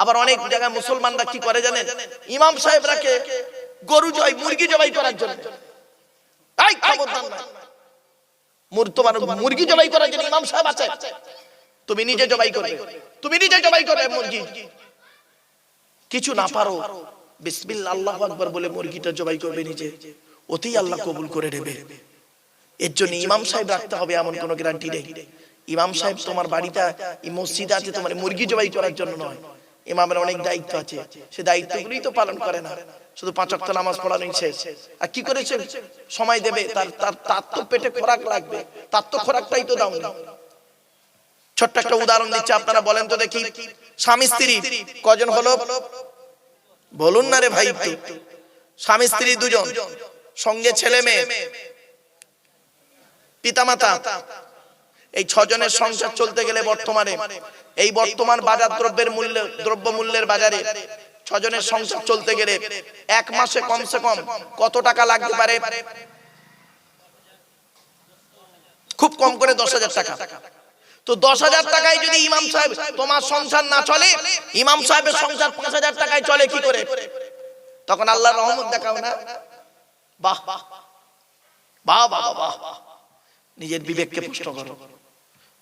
আবার অনেক জায়গায় মুসলমানরা কি করে জানেন? ইমাম সাহেবরাকে গরু জয় মুরগি জবাই করার জন্য। তোমার মুরগি জবাই করার জন্য ইমাম সাহেব আছে। তুমি নিজে জবাই করবে। তুমি নিজে জবাই করবে মুরগি। কিছু না পারো। বিসমিল্লাহ আল্লাহু আকবার বলে মুরগিটা জবাই করবে নিজে। ওতেই আল্লাহ কবুল করে নেবে। এর জন্য ইমাম সাহেব রাখতে হবে এমন কোনো গ্যারান্টি নেই। ইমাম সাহেব তোমার বাড়িটা এই মসজিদ আছে তোমার মুরগি জবাই করার জন্য নয়। ইমামের অনেক দায়িত্ব আছে। সে দায়িত্বগুলোই তো পালন করে না। শুধু পাঁচ ওয়াক্ত নামাজ পড়ানোই শেষ। আর কি করেছে সময় দেবে। তার তার তার তো পেটে খোরাক লাগবে। তার তো খোরাকটাই তো দাও ছোট্ট একটা উদাহরণ দিচ্ছে, আপনারা বলেন তো দেখি। স্বামী, স্ত্রী, কজন হলো? বলুন না রে ভাই। স্বামী, স্ত্রী দুজন। সঙ্গে ছেলে, মেয়ে। পিতামাতা। এই ছজনের সংসার চলতে গেলে বর্তমানে এই বর্তমান বাজার দ্রব্যের মূল্য দ্রব্য মূল্যের বাজারে ছজনের সংসার চলতে গেলে এক মাসে কমসে কম কত টাকা লাগতে পারে? খুব কম করে দশ হাজার টাকা। তো দশ হাজার টাকায় যদি ইমাম সাহেব তোমার সংসার না চলে ইমাম সাহেবের সংসার পাঁচ হাজার টাকায় চলে কি করে? তখন আল্লাহর রহমত দেখাও না। বাহ বাহ বাহ বাহ বাহ নিজের বিবেককে প্রশ্ন করো।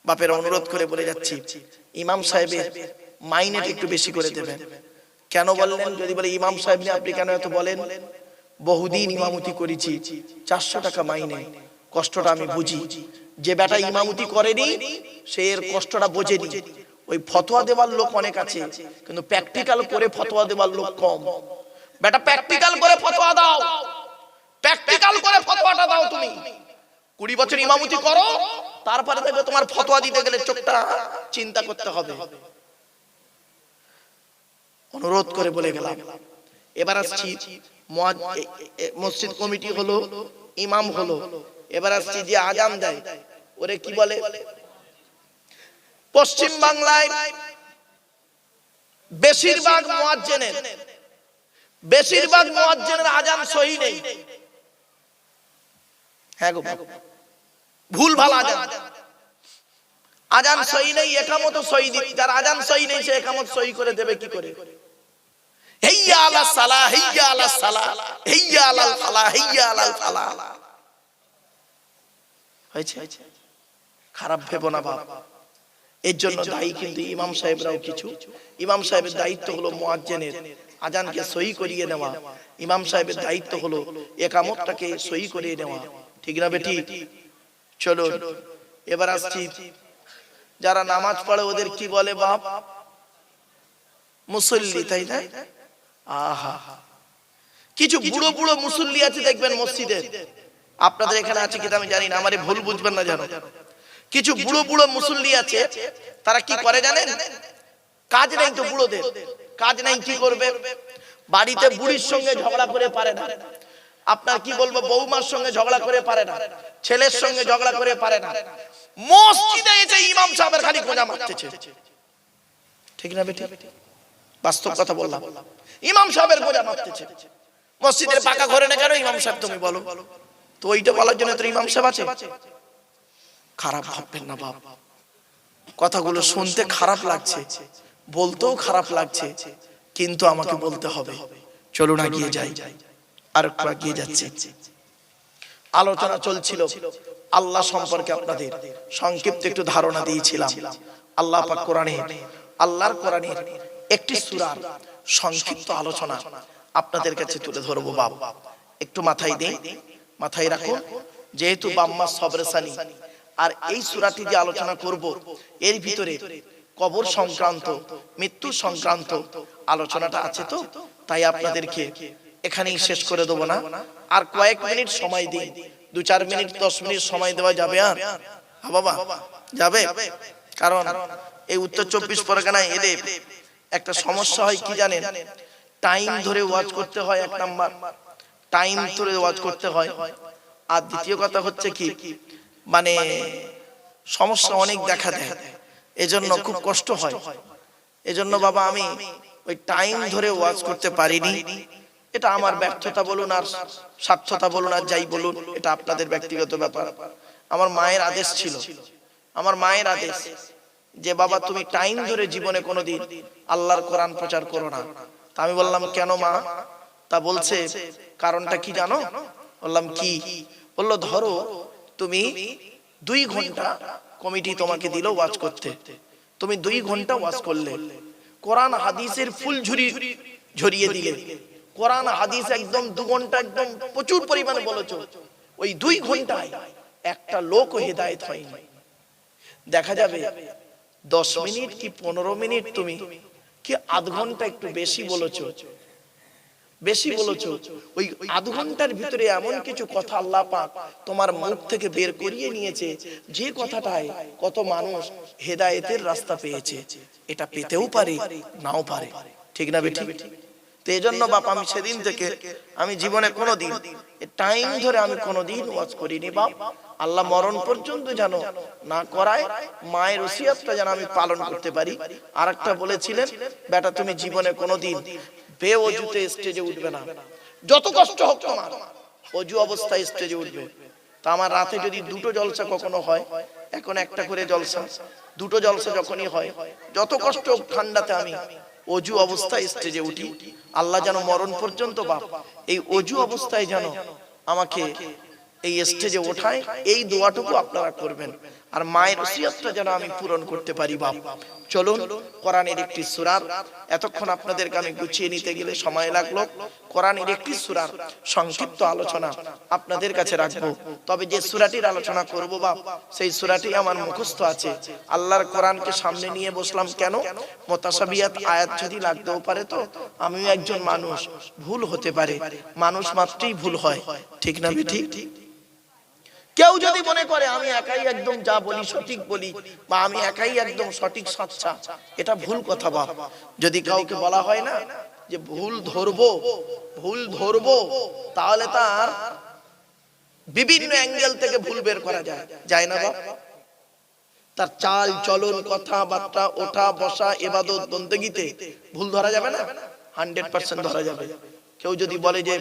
বাপের অনুরোধ করে বলে যাচ্ছি, ইমাম সাহেবের মাইনেটা একটু বেশি করে দেবেন। কেন বললেন? যদি বলে, ইমাম সাহেব আপনি কেন এত বলেন? বহুদিন ইমামতি করেছি, চারশো টাকা মাইনে, কষ্টটা আমি বুঝি। যে বেটা ইমামতি করেনি, সে এর কষ্টটা বোঝেনি। ওই ফতোয়া দেওয়ার লোক অনেক আছে, কিন্তু প্র্যাকটিক্যাল করে ফতোয়া দেওয়ার লোক কম। বেটা প্র্যাকটিক্যাল করে ফতোয়া দাও। প্র্যাকটিক্যাল করে ফতোয়াটা দাও তুমি। কুড়ি বছর ইমামতি করো, তারপরে দেখবে তোমার ফতোয়া দিতে গেলে চোখটা চিন্তা করতে হবে। অনুরোধ করে বলে গেলাম, এবার আসছি মসজিদ কমিটি হলো, ইমাম হলো, এবার আসছি যে আজান দেয়, ওরে কি বলে? পশ্চিম বাংলায় বেশিরভাগ মুয়াজ্জিনের বেশিরভাগ মুয়াজ্জিনের আজান সহি নেই। হ্যাঁ গো ভুল ভালো আজান। আজান। সই নেই একামত দি যার আজান সই নেই সে একামত সই করে দেবে কি করে? হেইয়া আলা সালা হেইয়া আলা সালা হেইয়া আলাল ফালা হেইয়া আলাল ফালা। হয়েছে? খারাপ ভেবো না বাপ। এর জন্য দায়ী কিন্তু ইমাম সাহেবরাও কিছু। ইমাম সাহেবের দায়িত্ব হলো মুয়াজ্জিনের। আজানকে সহি করিয়ে নেওয়া। ইমাম সাহেবের দায়িত্ব হলো একামতটাকে সহি করিয়ে নেওয়া। ঠিক না বেটি? চলো এবার আসছি। যারা নামাজ পড়ে ওদের কি বলে বাপ? মুসল্লি তাই না? আহা। কিছু বুড়ো বুড়ো মুসল্লি আছে দেখবেন মসজিদে। আপনাদের এখানে আছে কিনা আমি জানি না আমারে ভুল বুঝবেন না জানো কিছু বুড়ো বুড়ো মুসল্লি আছে তারা কি করে জানেন? কাজ নেই তো বুড়োদের। কাজ নাই কি করবে? বাড়িতে বুড়ির সঙ্গে ঝগড়া করে পারে না। আপনার কি বলব বৌমার সঙ্গে ঝগড়া করে পারে না। ছেলের সঙ্গে ঝগড়া করে পারে না। মসজিদে এসে ইমাম সাহেবের খালি গোজা মারতেছে ঠিক না বেটি? বাস্তব কথা বললাম। ইমাম সাহেবের গোজা মারতেছে মসজিদের পাকা ঘরে না কেন ইমাম সাহেব তুমি বলো? তো ওইটা বলার জন্য তো ইমাম সাহেব আছে? খারাপ ভাববেন না বাপ। কথাগুলো শুনতে খারাপ লাগছে। বলতেও খারাপ লাগছে। কিন্তু আমাকে বলতে হবে। চলো চলুন এগিয়ে যাই। আর একটু এগিয়ে যাচ্ছে। আলোচনা চলছিল আল্লাহ সম্পর্কে আপনাদের। সংক্ষিপ্ত একটু ধারণা দিয়েছিলাম। আল্লাহ পাক কোরআনে আল্লাহর একটি সংক্ষিপ্ত আলোচনা আপনাদের কাছে তুলে ধরবো বাপ। একটু মাথায় দিই মাথায় রাখুন। যেহেতু বাম্মা সবরেসানি আর এই সূরাটি যে আলোচনা করব, এর ভিতরে কবর সংক্রান্ত, মৃত্যু সংক্রান্ত আলোচনাটা আছে তো? তাই আপনাদেরকে এখানেই শেষ করে দেবো না। আর কয়েক মিনিট সময় দিই দু চার মিনিট দশ মিনিট সময় দেওয়া যাবে আর হ্যাঁ বাবা যাবে। কারণ এই উত্তর চব্বিশ পরগনায় এলে একটা সমস্যা হয় কি জানেন? টাইম ধরে ওয়াচ করতে হয় এক নাম্বার। টাইম ধরে ওয়াচ করতে হয়। আর দ্বিতীয় কথা হচ্ছে কি? মানে সমস্যা অনেক দেখা দেয়। এজন্য খুব কষ্ট হয়। এজন্য বাবা আমি ওই টাইম ধরে ওয়াজ করতে পারিনি। এটা আমার ব্যর্থতা বলুন আর স্বার্থতা বলুন আর যাই বলুন, এটা আপনাদের ব্যক্তিগত ব্যাপার। আমার মায়ের আদেশ ছিল, আমার মায়ের আদেশ যে, বাবা, তুমি টাইম ধরে জীবনে কোনোদিন আল্লাহর কোরআন প্রচার করো না। তা আমি বললাম, কেন মা? তা বলছে, কারণটা কি জানো? বললাম, কি? বলল, ধরো, তুমি দুই ঘণ্টা কমিটি তোমাকে দিল ওয়াজ করতে। তুমি দুই ঘণ্টা ওয়াজ করলে। কোরআন, হাদিসের ফুল ঝুরি, ঝরিয়ে দিলে। কোরআন, হাদিস একদম দু ঘণ্টা একদম প্রচুর পরিমাণে বলেছ। ওই দুই ঘন্টায় একটা লোক হেদায়েত হয়নি। দেখা যাবে দশ মিনিট কি পনেরো মিনিট তুমি কি আধ ঘণ্টা একটু বেশি বলেছ? বেশি বলেছ। ওই আধ ঘণ্টার ভিতরে এমন কিছু কথা আল্লাহ পাক তোমার মুখ থেকে বের করিয়ে নিয়েছে। যে কথাটায় কত মানুষ হেদায়েতের রাস্তা পেয়েছে। এটা পেতেও পারে, নাও পারে। ঠিক না বেটি তো এই জন্য বাপ আমি সেদিন থেকে আমি জীবনে কোনো দিন টাইম ধরে আমি কোনো দিন ওয়াজ করিনি বাপ। আল্লাহ মরণ পর্যন্ত যেন না করায় মায়ের ওসিয়াতটা যেন আমি পালন করতে পারি। আর একটা বলেছিলেন বেটা তুমি জীবনে কোনো দিন বেঅজুতে স্টেজে উঠবে না। যত কষ্ট হোক তোমার অজু অবস্থায় স্টেজে উঠবে। তা আমার রাতে যদি দুটো জলসা কখনো হয় এখন একটা করে জলসা। দুটো জলসা যখনই হয় যত কষ্ট হোক ঠান্ডাতে আমি অজু অবস্থায় স্টেজে উঠি। আল্লাহ যেন মরণ পর্যন্ত বাপ। এই অজু অবস্থায় যেন আমাকে এই স্টেজে ওঠায় এই দোয়াটুকু আপনারা করবেন। আর মায়ের ওসিয়তটা যেন আমি পূরণ করতে পারি, বাপ। চলুন, কোরআনের একটি সুরার এতক্ষণ আপনাদেরকে আমি গুছিয়ে নিতে গেলে সময় লাগল। কোরআনের একটি সুরার সংক্ষিপ্ত আলোচনা আপনাদের কাছে রাখব। তবে যে সুরাটির আলোচনা করব, বাপ, সেই সুরাটি আমার মুখস্থ আছে। আল্লাহর কোরআনকে সামনে নিয়ে বসলাম কেন? মোতাসাবিয়াত আয়াত যদি লাগতেও পারে তো? আমিও একজন মানুষ, ভুল হতে পারে। মানুষ মাত্রই ভুল হয়। ঠিক না ঠিক ঠিক কেউ যদি মনে করে, আমি একাই একদম যা বলি, সঠিক বলি বা আমি একাই একদম সঠিক সাচ্চা, এটা ভুল কথা বাপ। যদি কাউকে বলা হয় না যে, ভুল ধরবো ভুল ধরবো, তাহলে তার বিভিন্ন অ্যাঙ্গেল থেকে ভুল বের করা যায়। যায় না বাপ? তার চাল, চলন, কথাবার্তা, ওঠা, বসা, এবাদত, বন্দেগিতে ভুল ধরা যাবে না? হান্ড্রেড পার্সেন্ট ধরা যাবে। কেউ যদি বলে যে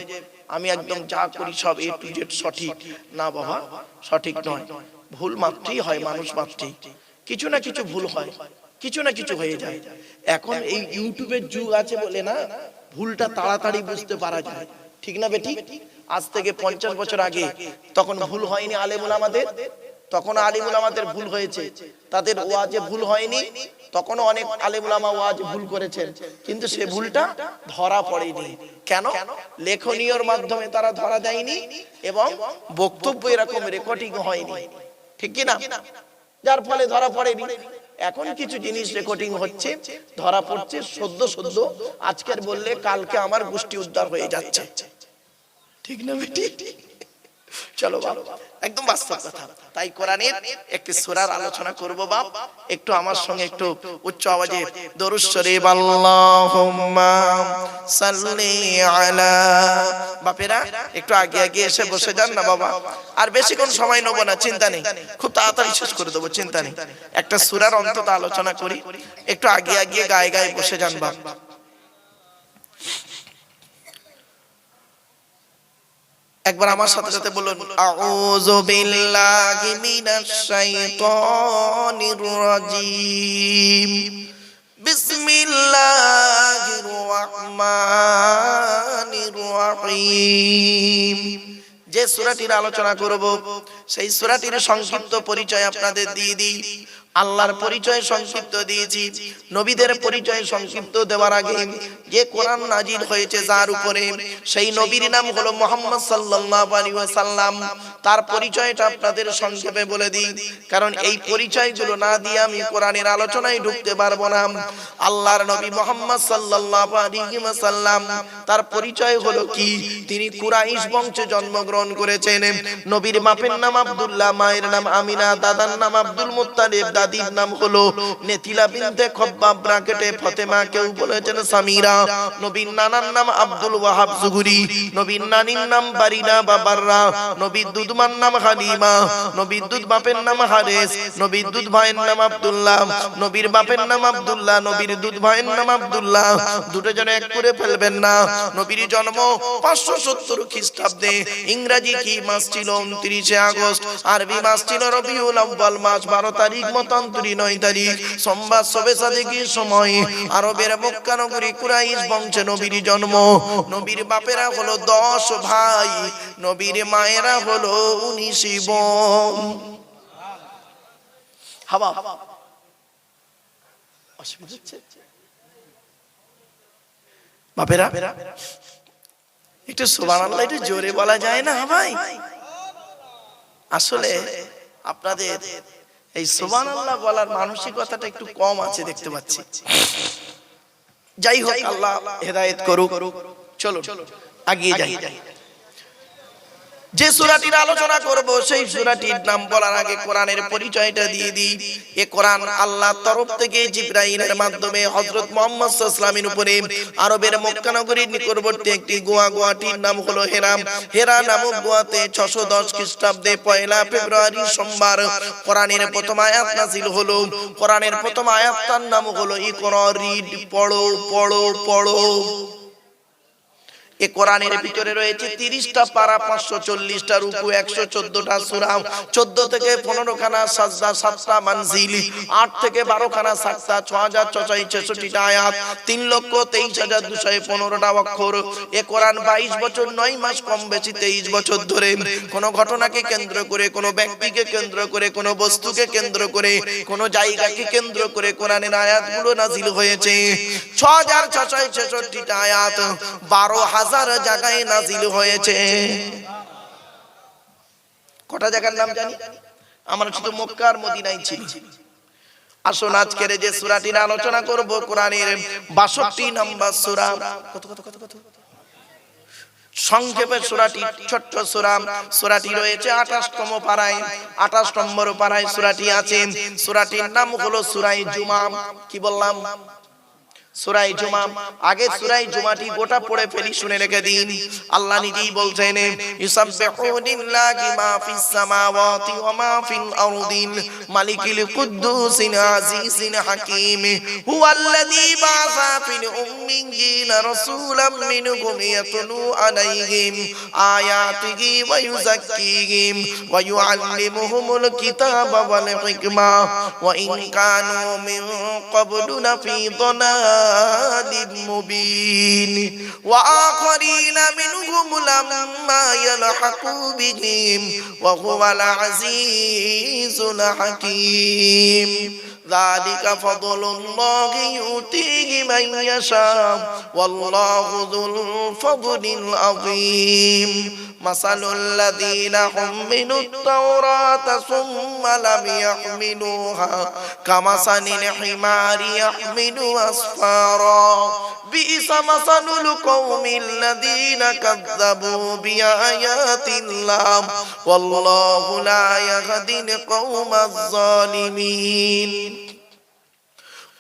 আমি একদম যা করি সব এ টু জেড সঠিক। না বাবা সঠিক নয়। ভুল মাত্রই হয় মানুষ মাত্রই। কিছু না কিছু ভুল হয়। কিছু না কিছু হয়ে যায়। এখন এই ইউটিউবের যুগ আছে বলে না ভুলটা তাড়াতাড়ি বুঝতে পারা যায়। ঠিক না বেটি আজ থেকে পঞ্চাশ বছর আগে তখন ভুল হয়নি আলেমুল আমাদের। তখন আলিমুল আমাদের ভুল হয়েছে। তাদের ওয়াজে ভুল হয়নি। তখনও অনেক আলিমুলামা ওয়াজ ভুল করেছেন। কিন্তু সে ভুলটা ধরা পড়েনি। কেন? লেখনীয়র মাধ্যমে তারা ধরা দেয়নি এবং বক্তব্য এরকম রেকর্ডিং হয়নি। ঠিক কি না যার ফলে ধরা পড়েনি। এখন কিছু জিনিস রেকর্ডিং হচ্ছে, ধরা পড়ছে, সদ্য সদ্য আজকের বললে কালকে আমার গোষ্ঠী উদ্ধার হয়ে যাচ্ছে। ঠিক না বেটি? চলো বাপ, একদম বাস্তব কথা। তাই কোরআনের একটি সূরার আলোচনা করব বাপ। একটু আমার সঙ্গে একটু উচ্চ আওয়াজে দরুদ শরীফ, আল্লাহুম্মা সাল্লি আলা। বাপেরা, একটু আগে আগে এসে বসে যান না বাবা? আর বেশিক্ষণ সময় নেব না, চিন্তা নেই। খুব তাড়াতাড়ি শেষ করে দেবো, চিন্তা নেই। একটা সূরার অন্তত আলোচনা করি। একটু আগে আগে গায়ে গায়ে বসে যান বাপ। একবার আমার সাথে সাথে বলুন, আউযু বিল্লাহি মিনাশ শাইতানির রাজিম। বিসমিল্লাহির রহমানির রহিম। যে সূরাটির আলোচনা করব, সেই সূরাটির সংক্ষিপ্ত পরিচয় আপনাদের দিয়ে দিই। আল্লাহর পরিচয় সংক্ষিপ্ত দিয়েছি। নবীদের পরিচয় সংক্ষিপ্ত দেওয়ার আগে যে কোরআন নাজির হয়েছে যার উপরে সেই নবীর নাম হলো মোহাম্মদ সাল্লাল্লাহু আলাইহি ওয়াসাল্লাম। তার পরিচয়টা আপনাদের সংক্ষেপে বলে দিই। কারণ এই পরিচয়গুলো না দিয়ে আমি কোরআনের আলোচনায় ঢুকতে পারব না। আল্লাহর নবী মোহাম্মদ সাল্লাল্লাহু আলাইহি ওয়াসাল্লাম। তার পরিচয় হলো কি? তিনি কুরাইশ বংশে জন্মগ্রহণ করেছেন। নবীর বাপের নাম আব্দুল্লাহ মায়ের নাম আমিনা দাদার নাম আব্দুল মুত্তালিব দাদির নাম হলো নেতিলা বিনতে খব্বাব ব্রাকেটে ফতেমা, কেউ বলেছেন সামিরা। নবীর নানার নাম আব্দুল ওয়াহাব জুগুরি নবীর নানির নাম বারিনা বাবাররা। নবীর দুধমার নাম হালিমা। নবীর দুধ বাপের নাম হারেস। নবীর দুধ ভাইয়ের নাম আব্দুল্লাহ। নবীর বাপের নাম আব্দুল্লাহ। নবীর দুধ ভাইয়ের নাম আব্দুল্লাহ। দুটো জন এক করে ফেলবেন না। নবীর জন্ম পাঁচশো সত্তর খ্রিস্টাব্দে। ইংরাজি কি মাস ছিল? উনত্রিশে আগস্ট। আরবি মাস ছিল রবিউল আব্বাল মাস। বারো তারিখ মতো প্রজাতন্ত্রী নয় তারিখ সোমবার সবে সাদেকির সময়। আরবের মক্কা নগরী কুরাইশ বংশে নবীর জন্ম। নবীর বাপেরা হলো দশ ভাই। নবীর মায়েরা হলো উনিশ বোন। জোরে বলা যায় না ভাই আসলে আপনাদের এই সুবান আল্লাহ বলার মানসিকতাটা একটু কম আছে দেখতে পাচ্ছি। যাই হোক, আল্লাহ হেদায়েত করুক। চলো চলো আগিয়ে যাই। যে সূরাটির আলোচনা করব, সেই সূরাটির নাম বলার আগে কোরআনের পরিচয়টা দিয়ে দিই। এ কোরআন আল্লাহ তরফ থেকে জিব্রাইলের মাধ্যমে হযরত মুহাম্মদ সাল্লাল্লাহু উপরে আরবের মক্কা নগরীর নিকটবর্তী একটি গোয়া গোয়াটির নাম হলো হেরা হেরা নামক গোয়াতে 610 খ্রিস্টাব্দে পয়লা ফেব্রুয়ারি সোমবার কোরআনের প্রথম আয়াত নাযিল হলো। কোরআনের প্রথম আয়াতটার নাম হলো ইকরা, রিড, পড়ো পড়ো পড়ো। এ কোরআনের ভিতরে রয়েছে তিরিশটা পারা, পাঁচশো চল্লিশটা রুকু, একশো চোদ্দটা সুরাম চোদ্দ থেকে পনেরো খানা সাজদা, সাতটা মানজিল, আট থেকে বারো খানা সাতটা ছ হাজার ছশো ছেষট্টিটা আয়াত, তিন লক্ষ তেইশ হাজার দুশো পনেরোটা অক্ষর। এ কোরআন বাইশ বছর, নয় মাস কম বেশি, তেইশ বছর ধরে। কোনো ঘটনাকে কেন্দ্র করে, কোনো ব্যক্তিকে কেন্দ্র করে, কোনো বস্তুকে কেন্দ্র করে, কোনো জায়গাকে কেন্দ্র করে কোরআনের আয়াতগুলো নাজিল হয়েছে। ছ হাজার ছশো ছেষট্টিটা আয়াত, বারো হাজার জায়গায় নাজিল হয়েছে। কটা জায়গার নাম জানি? আমরা শুধু মক্কার মদিনায় ছিল। আসুন আজকের যে সূরাটির আলোচনা করব, কোরআনের 62 নম্বর সূরা। কত কত কত কত? সংক্ষেপে সূরাটি, ছোট্ট সূরা। সূরাটি রয়েছে 28 তম পারায় 28 নম্বর পারায় সূরাটি আছে। সূরাটির নাম হলো সূরাই জুমা। কি বললাম? সুরাই জুমা। আগে সুরাই জুমাটি গোটা পড়ে ফেলি শুনে রেখে দিন। আল্লাহ নিজেই বলছেন ইউসাববিহুলিল্লাহি মা ফিস সামাওয়াতি ওয়া মা ফিল আরদিল মালিকিল কুদ্দুসিল আজিজিল হাকীম। হুয়াল্লাযী বা'সা ফিল উম্মিয়িনা রাসূলাম মিনহুম ইয়াতলু আলাইহিম আয়াতিহি ওয়া ইউযাক্কিহিম ওয়া ইউআল্লিমুহুমুল কিতাবা ওয়াল হিকমা। ওয়া ইন কানু মিন ক্বাবলু লাফি ضلال مبين وآخرين منهم لما يلحقوا بهم وهو العزيز الحكيم ذلك فضل الله يؤتيه من يشاء والله ذو الفضل العظيم مثل الذين حملوا التوراة ثم لم يحملوها كمثل الحمار يحمل أسفارا. بئس مثل القوم الذين كذبوا بآيات الله والله لا يهدي القوم الظالمين.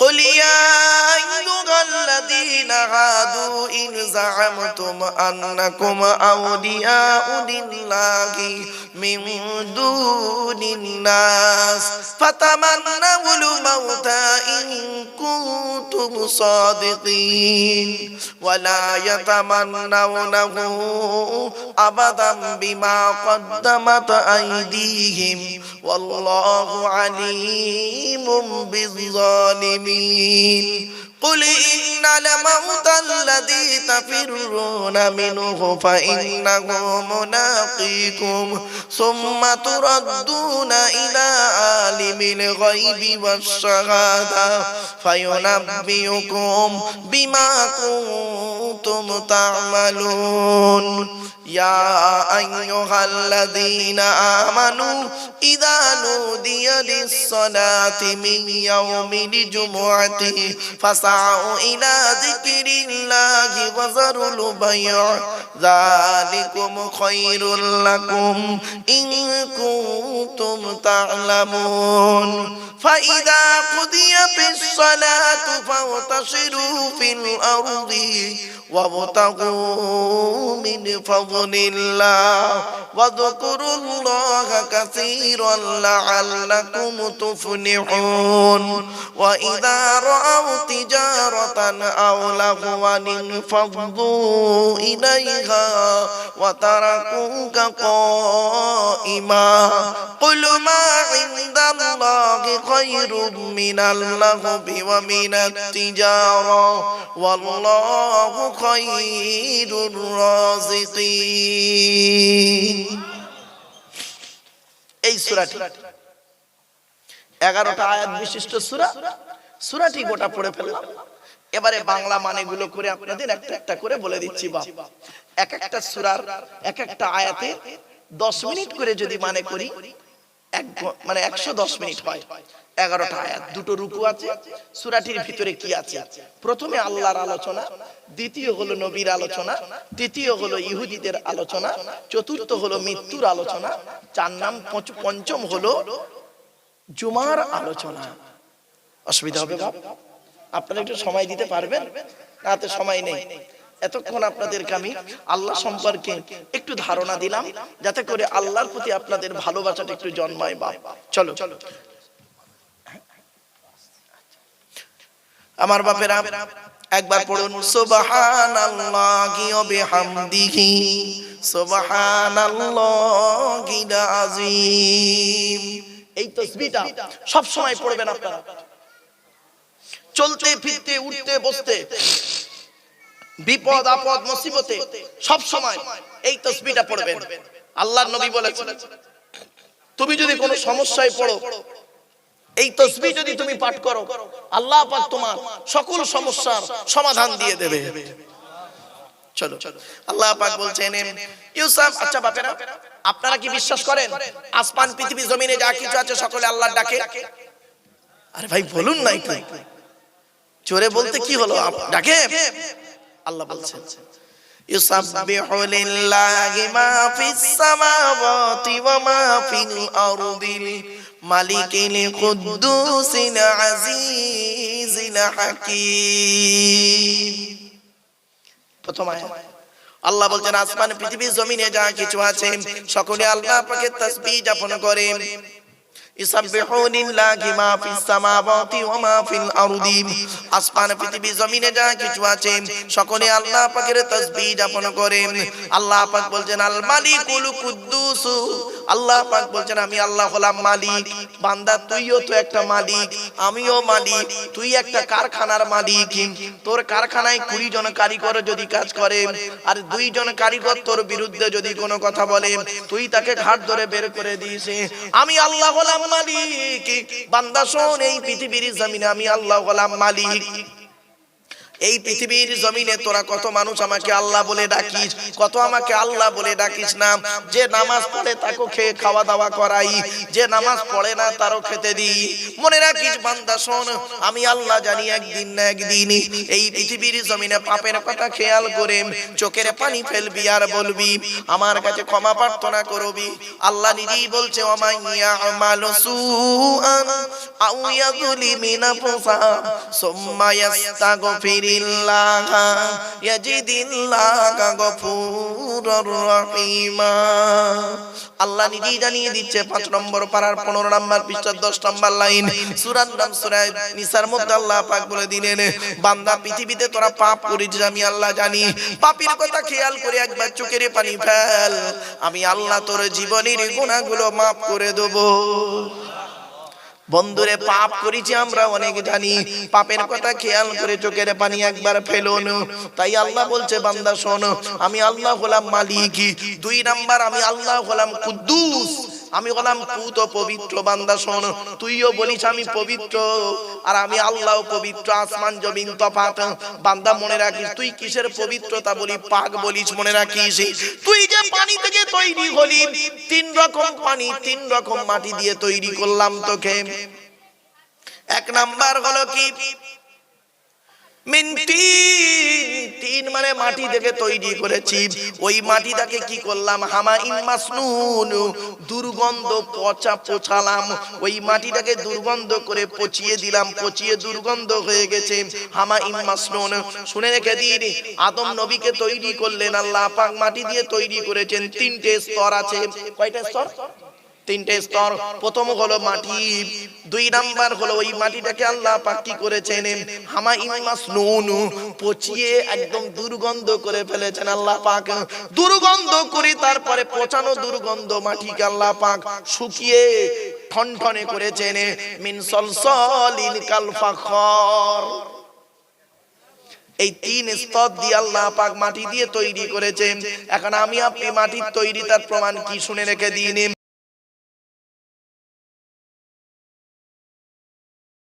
قل يا أيها الذين هادوا إن زعمتم أنكم أولياء لله من دون الناس فتمنوا الموت إن كنتم صادقين ولا يتمنونه أبدا بما قدمت أيديهم والله عليم بالظالمين الظالمين قل إن الموت الذي تفرون منه فإنه ملاقيكم ثم تردون إلى عالم الغيب والشهادة فينبئكم بما كنتم تعملون يا أيها الذين آمنوا إذا نودي للصلاة من يوم الجمعة فاسعوا إلى ذكر الله وذروا البيع ذلكم خير لكم إن كنتم تعلمون فإذا قضيت الصلاة فانتشروا في الأرض وابتغوا من فضل الله واذكروا الله كثيرا لعلكم تفلحون وإذا رأوا تجارة أو لغوا فضوا إليها وتركوك قائما قل ما عند الله خير من اللهو ومن التجارة والله خير الرازقين এই সুরাটি এগারোটা আয়াত বিশিষ্ট সুরা সুরাটি গোটা পড়ে ফেললাম। এবারে বাংলা মানেগুলো করে আপনাদের একটা একটা করে বলে দিচ্ছি বাপ। এক একটা সুরার এক একটা আয়াতে দশ মিনিট করে যদি মানে করি, এক মানে একশো দশ মিনিট হয়। এগারোটা আয়াত, দুটো রুকু আছে, সুরাটির ভিতরে কি আছে? প্রথমে আল্লাহর আলোচনা, দ্বিতীয় হলো নবীর আলোচনা, তৃতীয় হলো ইহুদিদের আলোচনা, চতুর্থ হলো মৃত্যুর আলোচনা, চার নাম পঞ্চ- পঞ্চম হলো জুমার আলোচনা। অসুবিধা হবে বাপ। আপনারা একটু সময় দিতে পারবেন? রাতে সময় নেই। এতক্ষণ আপনাদেরকে আমি আল্লাহ সম্পর্কে একটু ধারণা দিলাম যাতে করে আল্লাহর প্রতি আপনাদের ভালোবাসাটা একটু জন্মায় বাপ। চলো। চলো আমার বাপেরা একবার পড়ুন সুবহানাল্লাহি ওয়া বিহামদিহি সুবহানাল্লাহিল আযীম। এই তাসবিহটা সব সময় পড়বেন আপনারা। চলতে, ফিরতে, উঠতে, বসতে। বিপদ, আপদ, মুসিবতে, সব সময় এই তসবিটা পড়বেন। আল্লাহর নবী বলেছেন, তুমি যদি কোনো সমস্যায় পড়ো, এই তসবি যদি তুমি পাঠ করো, আল্লাহ পাক তোমার সকল সমস্যার সমাধান দিয়ে দেবে। চলো। আল্লাহ পাক বলছেন, ইউসাফ আচ্ছা বাপেরা, আপনারা কি বিশ্বাস করেন, আসমান, পৃথিবী, জমিনে যা কিছু আছে, সকলে আল্লাহর ডাকে? আরে ভাই, বলুন না একটু। জোরে বলতে কি হলো আপ- ডাকে আল্লাহ বলছেন يسبح لله ما في السماوات وما في الأرض الملك القدوس العزيز الحكيم প্রথম আয়াত আল্লাহ বলছেন আসমান পৃথিবী জমিনে যা কিছু আছে সকলে আল্লাহ পাকে তাসবিহ যাপন করে ইসাববিহু লিল্লাহি মা ফিস সামাওয়াতি ওয়া মা ফিল আরদি। আসমান, পৃথিবী, জমিনে যা কিছু আছে, সকলে আল্লাহ পাকের তাসবিহ যাপন করে আল্লাহ পাক বলছেন, আল মালিকুল কুদ্দুস। আল্লাহ পাক বলছেন, আমি আল্লাহ হলাম মালিক। বান্দা, তুইও তো একটা মালিক, আমিও মালিক, তুই একটা কারখানার মালিক। তোর কারখানায় কুড়ি জন কারিগর যদি কাজ করে, আর দুইজন কারিগর তোর বিরুদ্ধে যদি কোনো কথা বলে, তুই তাকে ঘাট ধরে বের করে দিস আমি আল্লাহ হলাম মালিক। বান্দা শোন এই পৃথিবীর জমিনে আমি আল্লাহ গোলাম মালিক। এই পৃথিবীর জমিনে তোরা কত মানুষ আমাকে আল্লাহ বলে ডাকিস? কত আমাকে আল্লাহ বলে ডাকিস না? যে নামাজ পড়ে তাকে খেয়ে খাওয়া দাওয়া করাই, যে নামাজ পড়ে না তারও খেতে দিই। মনে রাখিস বান্দা, শোন, আমি আল্লাহ জানি একদিন না একদিন এই পৃথিবীর জমিনে পাপের কথা খেয়াল করে চোখের পানি ফেলবি আর বলবি, আমার কাছে ক্ষমা প্রার্থনা করবি। আল্লাহ নিজেই বলছে ইয়াযলিমি নাফসা ইয়াজিদিল্লাহা গফুরুর রহিমা আল্লাহ নিজেই জানিয়ে দিচ্ছে, পাঁচ নম্বর পারার পনেরো নম্বর পৃষ্ঠার দশ নম্বর লাইন। সুরার নাম সুরায় নিসার মধ্যে আল্লাহ পাক বলে দিলেন, বান্দা, পৃথিবীতে তোরা পাপ করেছিস আমি আল্লাহ জানি। পাপের কথা খেয়াল করে একবার চোখের পানি ফেল, আমি আল্লাহ তোর জীবনের গুণাগুলো মাফ করে দেবো। বন্ধুরে পাপ করেছি আমরা অনেক জানি। পাপের কথা খেয়াল করে চোখের পানি একবার ফেলুন। তাই আল্লাহ বলছে বান্দা শোনো আমি আল্লাহ হলাম মালিক। দুই নাম্বার আমি আল্লাহ হলাম কুদ্দুস। আমি বললাম তু তো পবিত্র বান্দা, শোন, তুইও বলিস আমি পবিত্র, আর আমি আল্লাহ পবিত্র, আসমান, জমিন, তফাত। বান্দা, মনে রাখিস, তুই কিসের পবিত্রতা বলি, পাক বলিস, মনে রাখিস। তুই যে পানি থেকে তৈরি হলি, তিন রকম পানি, তিন রকম মাটি দিয়ে তৈরি করলাম তোকে। এক নাম্বার হলো কি? তিন মানে মাটি থেকে তৈরি করেছি। ওই মাটিটাকে কি করলাম? হামা ইমাসনুন দুর্গন্ধ পচা পোছালাম ওই মাটিটাকে দুর্গন্ধ করে পচিয়ে দিলাম। পচিয়ে দুর্গন্ধ হয়ে গেছে। হামা ইমাসনুন শুনে রেখে দিন, আদম নবীকে তৈরি করলেন, আল্লাহ পাক মাটি দিয়ে তৈরি করেছেন। তিনটে স্তর আছে। কয়টা স্তর? তিনটে স্তর। প্রথম হলো মাটি, দুই নাম্বার হলো ওই মাটিটাকে আল্লাহ পাক করেছেন? হামা ইমাস পচিয়ে একদম দুর্গন্ধ করে ফেলেছেন আল্লাহ পাক। দুর্গন্ধ করে তারপরে পচানো দুর্গন্ধ মাটিকে আল্লাহ পাক শুকিয়ে ঠনঠনে করেছেন। মিন সলসলিন কাল ফাখর। এই তিন স্তর দিয়ে আল্লাহ পাক মাটি দিয়ে তৈরি করেছেন। এখন আমি আপনি মাটির তৈরি তার প্রমাণ কি শুনে রেখে দিন?